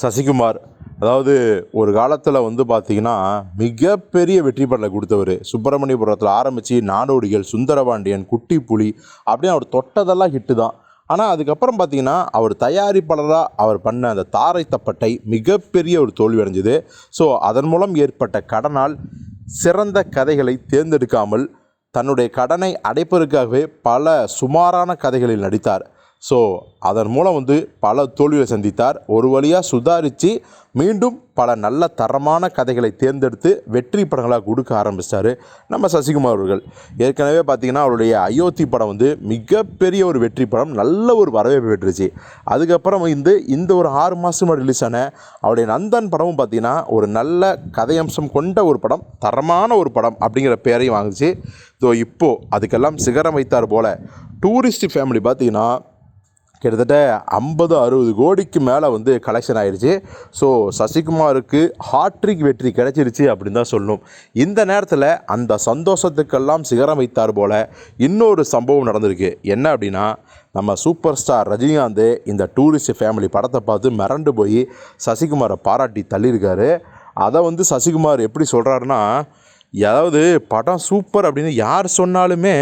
சசிகுமார் அதாவது ஒரு காலத்தில் வந்து பார்த்தீங்கன்னா மிகப்பெரிய வெற்றி படலை கொடுத்தவர். சுப்பிரமணியபுரத்தில் ஆரம்பித்து நாடோடிகள் சுந்தரபாண்டியன் குட்டி புலி அப்படின்னு அவர் தொட்டதெல்லாம் ஹிட்டு தான். ஆனால் அதுக்கப்புறம் பார்த்தீங்கன்னா அவர் தயாரிப்பாளராக அவர் பண்ண அந்த தாரை தப்பட்டை மிகப்பெரிய ஒரு தோல்வி அடைஞ்சுது. ஸோ அதன் மூலம் ஏற்பட்ட கடனால் சிறந்த கதைகளை தேர்ந்தெடுக்காமல் தன்னுடைய கடனை அடைப்பதற்காகவே பல சுமாரான கதைகளில் நடித்தார். ஸோ அதன் மூலம் வந்து பல தோல்விகளை சந்தித்தார். ஒரு வழியாக சுதாரித்து மீண்டும் பல நல்ல தரமான கதைகளை தேர்ந்தெடுத்து வெற்றி படங்களாக கொடுக்க ஆரம்பித்தார் நம்ம சசிகுமார் அவர்கள். ஏற்கனவே பார்த்திங்கன்னா அவருடைய அயோத்தி படம் வந்து மிகப்பெரிய ஒரு வெற்றி படம் நல்ல ஒரு வரவேற்பு பெற்றுச்சு. அதுக்கப்புறம் வந்து இந்த ஒரு ஆறு மாதம் ரிலீஸ் ஆன அவருடைய நந்தன் படமும் பார்த்தீங்கன்னா ஒரு நல்ல கதையம்சம் கொண்ட ஒரு படம் தரமான ஒரு படம் அப்படிங்கிற பேரையும் வாங்குச்சு. ஸோ இப்போது அதுக்கெல்லாம் சிகரம் வைத்தார் போல் டூரிஸ்ட் ஃபேமிலி பார்த்தீங்கன்னா கிட்டத்தட்ட ஐம்பது அறுபது கோடிக்கு மேலே வந்து கலெக்ஷன் ஆயிடுச்சு ஸோ சசிகுமாருக்கு ஹாட்ரிக் வெற்றி கிடைச்சிருச்சு அப்படின்னு தான் சொல்லணும். இந்த நேரத்தில் அந்த சந்தோஷத்துக்கெல்லாம் சிகரம் வைத்தார் போல் இன்னொரு சம்பவம் நடந்திருக்கு. என்ன அப்படின்னா நம்ம சூப்பர் ஸ்டார் ரஜினிகாந்த் இந்த டூரிஸ்ட் ஃபேமிலி படத்தை பார்த்து மிரண்டு போய் சசிகுமாரை பாராட்டி தள்ளியிருக்காரு. அதை வந்து சசிகுமார் எப்படி சொல்கிறாருன்னா அதாவது படம் சூப்பர் அப்படின்னு யார் சொன்னாலுமே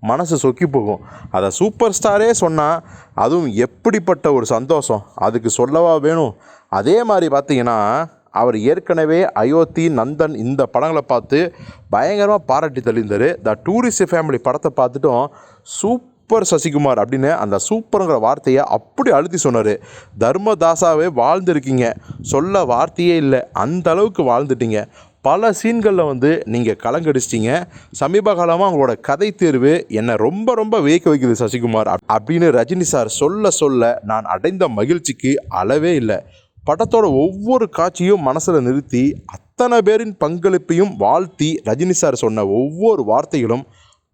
மனசு சொக்கி போகும். அதை சூப்பர் ஸ்டாரே சொன்னால் அதுவும் எப்படிப்பட்ட ஒரு சந்தோஷம்? அதுக்கு சொல்லவா வேணும்? அதே மாதிரி பார்த்தீங்கன்னா அவர் ஏற்கனவே அயோத்தி நந்தன் இந்த படங்களை பார்த்து பயங்கரமாக பாராட்டி தள்ளியிருந்தார். த டூரிஸ்ட் ஃபேமிலி படத்தை பார்த்துட்டும் சூப்பர் சசிகுமார் அப்படின்னு அந்த சூப்பருங்கிற வார்த்தையை அப்படி அழுத்தி சொன்னார். தர்மதாசாவே வாழ்ந்துருக்கீங்க. சொல்ல வார்த்தையே இல்லை. அந்த அளவுக்கு வாழ்ந்துட்டீங்க. பல சீன்களில் வந்து நீங்கள் கலங்கடிச்சிட்டிங்க. சமீப காலமாக அவங்களோட கதை தேர்வு என்னை ரொம்ப ரொம்ப வியக்க வைக்குது சசிகுமார். அப்படின்னு ரஜினி சார் சொல்ல சொல்ல நான் அடைந்த மகிழ்ச்சிக்கு அளவே இல்லை. படத்தோட ஒவ்வொரு காட்சியும் மனசில் நிறுத்தி அத்தனை பேரின் பங்களிப்பையும் வாழ்த்தி ரஜினி சார் சொன்ன ஒவ்வொரு வார்த்தைகளும்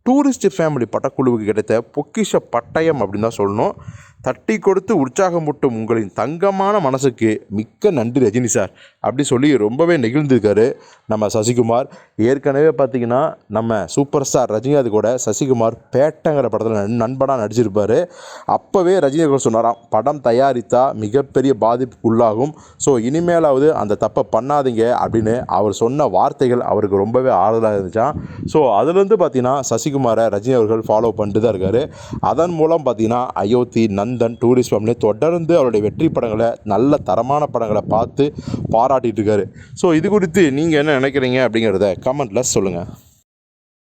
டூரிஸ்ட் ஃபேமிலி படக்குழுவுக்கு கிடைத்த பொக்கிஷ பட்டயம் அப்படின்னு தான் சொல்லணும். தட்டி கொடுத்து உற்சாகமூட்டும் உங்களின் தங்கமான மனசுக்கு மிக்க நன்றி ரஜினி சார். அப்படி சொல்லி ரொம்பவே நெகிழ்ந்திருக்காரு. நம்ம சசிகுமார். ஏற்கனவே பார்த்தீங்கன்னா நம்ம சூப்பர் ஸ்டார் ரஜினிகாந்த் கூட சசிகுமார் பேட்டங்கிற படத்தில் நன் நண்பனாக நடிச்சிருப்பார். அப்போவே ரஜினிகாந்த் சொன்னாராம் படம் தயாரித்தா மிகப்பெரிய பாதிப்புக்கு உள்ளாகும் ஸோ இனிமேலாவது அந்த தப்பை பண்ணாதீங்க அப்படின்னு அவர் சொன்ன வார்த்தைகள் அவருக்கு ரொம்பவே ஆறுதலாக இருந்துச்சான் ஸோ அதுலேருந்து பார்த்திங்கன்னா சசிகுமார் ரஜினி அவர்கள் ஃபாலோ பண்ணிட்டு தான் இருக்காரு. அதன் மூலம் பார்த்தீங்கன்னா அயோத்தி நந்தன் டூரிஸ்ட் ஃபேமிலி தொடர்ந்து அவருடைய வெற்றி படங்களை நல்ல தரமான படங்களை பார்த்து பாராட்டிட்டு இருக்காரு. ஸோ இது குறித்து நீங்கள் என்ன நினைக்கிறீங்க அப்படிங்கிறத கமெண்ட்டில் சொல்லுங்கள்